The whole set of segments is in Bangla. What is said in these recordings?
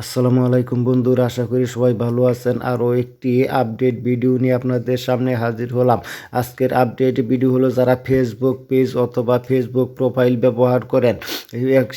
আসসালামু আলাইকুম বন্ধুরা, আশা করি সবাই ভালো আছেন। আরও একটি আপডেট ভিডিও নিয়ে আপনাদের সামনে হাজির হলাম। আজকের আপডেট ভিডিও হলো যারা ফেসবুক পেজ অথবা ফেসবুক প্রোফাইল ব্যবহার করেন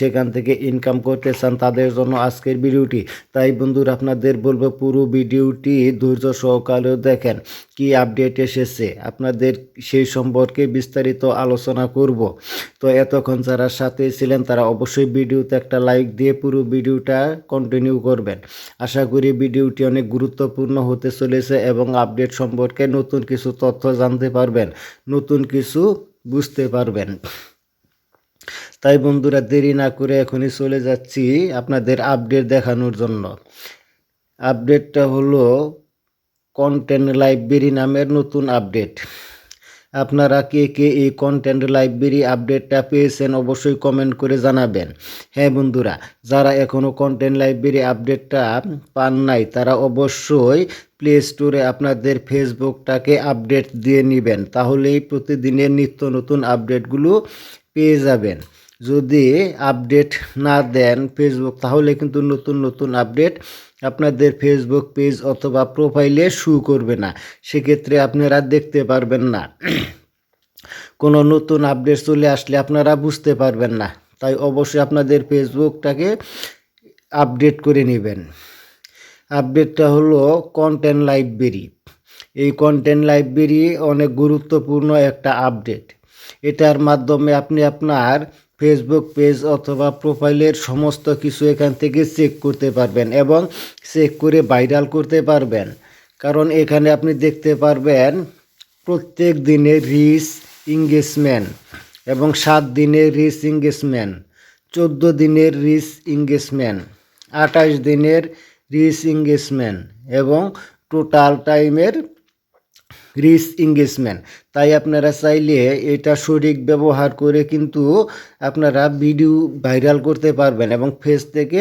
সেখান থেকে ইনকাম করতে চান তাদের জন্য আজকের ভিডিওটি। তাই বন্ধুরা, আপনাদের বলব পুরো ভিডিওটি ধৈর্য সহকারে দেখেন, কি আপডেট এসেছে, আপনাদের সেই সম্পর্কে বিস্তারিত আলোচনা করব। তো এতক্ষণ যারা সাথে ছিলেন, তারা অবশ্যই ভিডিওতে একটা লাইক দিয়ে পুরো ভিডিওটা কন্টিনিউ করবেন। আশা করি ভিডিওটি অনেক গুরুত্বপূর্ণ হতে চলেছে এবং আপডেট সম্পর্কে নতুন কিছু তথ্য জানতে পারবেন, নতুন কিছু বুঝতে পারবেন। তাই বন্ধুরা, দেরি না করে এখনই চলে যাচ্ছি আপনাদের আপডেট দেখানোর জন্য। আপডেটটা হলো কন্টেন্ট লাইব্রেরি নামের নতুন আপডেট। আপনারা কে কে এই কন্টেন্ট লাইব্রেরি আপডেটটা পেয়েছেন অবশ্যই কমেন্ট করে জানাবেন। হ্যাঁ বন্ধুরা, যারা এখনও কন্টেন্ট লাইব্রেরি আপডেটটা পান নাই, তারা অবশ্যই প্লে স্টোরে আপনাদের ফেসবুকটাকে আপডেট দিয়ে নেবেন। তাহলেই প্রতিদিনের নিত্য নতুন আপডেটগুলো পেয়ে যাবেন। যদি আপডেট না দেন ফেসবুক তাহলে কিন্তু নতুন নতুন আপডেট আপনাদের ফেসবুক পেজ অথবা প্রোফাইলে শু করবে না। সেক্ষেত্রে আপনারা দেখতে পারবেন না। কোনো নতুন আপডেট চলে আসলে আপনারা বুঝতে পারবেন না। তাই অবশ্যই আপনাদের ফেসবুকটাকে আপডেট করে নেবেন। আপডেটটা হলো কন্টেন্ট লাইব্রেরি এই কন্টেন্ট লাইব্রেরি অনেক গুরুত্বপূর্ণ একটা আপডেট এটার মাধ্যমে আপনি আপনার ফেসবুক পেজ অথবা প্রোফাইলের সমস্ত কিছু এখান থেকে চেক করতে পারবেন এবং চেক করে ভাইরাল করতে পারবেন। কারণ এখানে আপনি দেখতে পারবেন প্রত্যেক দিনের রিস ইংগেজমেন্ট এবং সাত দিনের রিস ইংগেজমেন্ট চোদ্দ দিনের রিস ইংগেজমেন্ট আঠাশ দিনের রিস ইংগেজমেন্ট এবং টোটাল টাইমের রিস ইংগেজমেন্ট তাই আপনারা চাইলে এটা সঠিক ব্যবহার করে কিন্তু আপনারা ভিডিও ভাইরাল করতে পারবেন এবং ফেস থেকে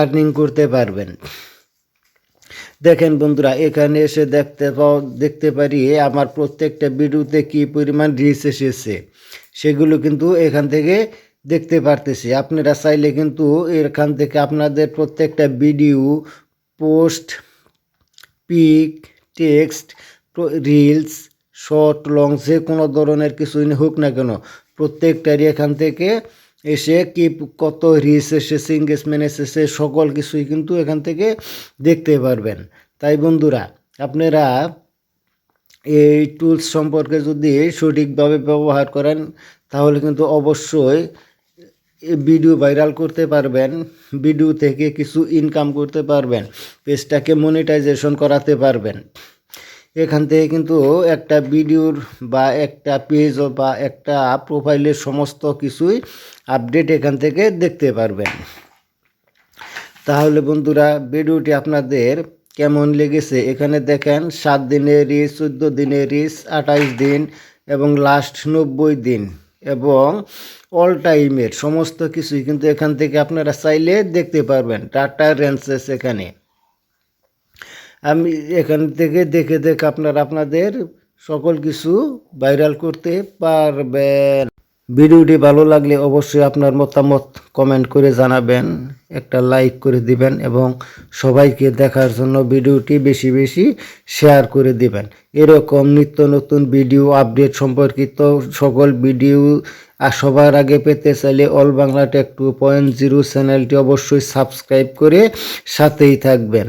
আর্নিং করতে পারবেন। দেখেন বন্ধুরা, এখানে এসে দেখতে পাও, দেখতে পারি আমার প্রত্যেকটা ভিডিওতে কী পরিমাণ রিস এসেছে। সেগুলো কিন্তু এখান থেকে দেখতে পারতেছি। আপনারা চাইলে কিন্তু এখান থেকে আপনাদের প্রত্যেকটা video, post, pic, text reels, short, long, যে কোনো ধরনের কিছুই হোক না কেন, প্রত্যেকটারই এখান থেকে এসে কি কত রিস এসেছে এঙ্গেজমেন্ট এসেছে, সকল কিছুই কিন্তু এখান থেকে দেখতে পারবেন। তাই বন্ধুরা, আপনারা এই টুলস সম্পর্কে যদি সঠিকভাবে ব্যবহার করেন, তাহলে কিন্তু অবশ্যই ভিডিও ভাইরাল করতে পারবেন ভিডিও থেকে কিছু ইনকাম করতে পারবেন, পেজটাকে মনিটাইজেশন করাতে পারবেন। এখান থেকে কিন্তু একটা ভিডিওর বা একটা পেজ বা একটা প্রোফাইলের সমস্ত কিছুই আপডেট এখান থেকে দেখতে পারবেন। তাহলে বন্ধুরা, ভিডিওটি আপনাদের কেমন লেগেছে? এখানে দেখেন, সাত দিনের রিস, চোদ্দ দিনের রিস, আঠাইশ দিন এবং লাস্ট নব্বই দিন এবং অল টাইমের সমস্ত কিছুই কিন্তু এখান থেকে আপনারা চাইলে দেখতে পারবেন। টাটা রেন্সেস এখানে। আমি এখান থেকে দেখে দেখে আপনারা, আপনাদের সকল কিছু ভাইরাল করতে পারবেন। ভিডিওটি ভালো লাগলে অবশ্যই আপনার মতামত কমেন্ট করে জানাবেন, একটা লাইক করে দিবেন এবং সবাইকে দেখার জন্য ভিডিওটি বেশি বেশি শেয়ার করে দিবেন। এরকম নিত্য নতুন ভিডিও আপডেট সম্পর্কিত সকল ভিডিও আর সবার আগে পেতে চাইলে all Bangla tech two point zero চ্যানেলটি অবশ্যই সাবস্ক্রাইব করে সাথেই থাকবেন।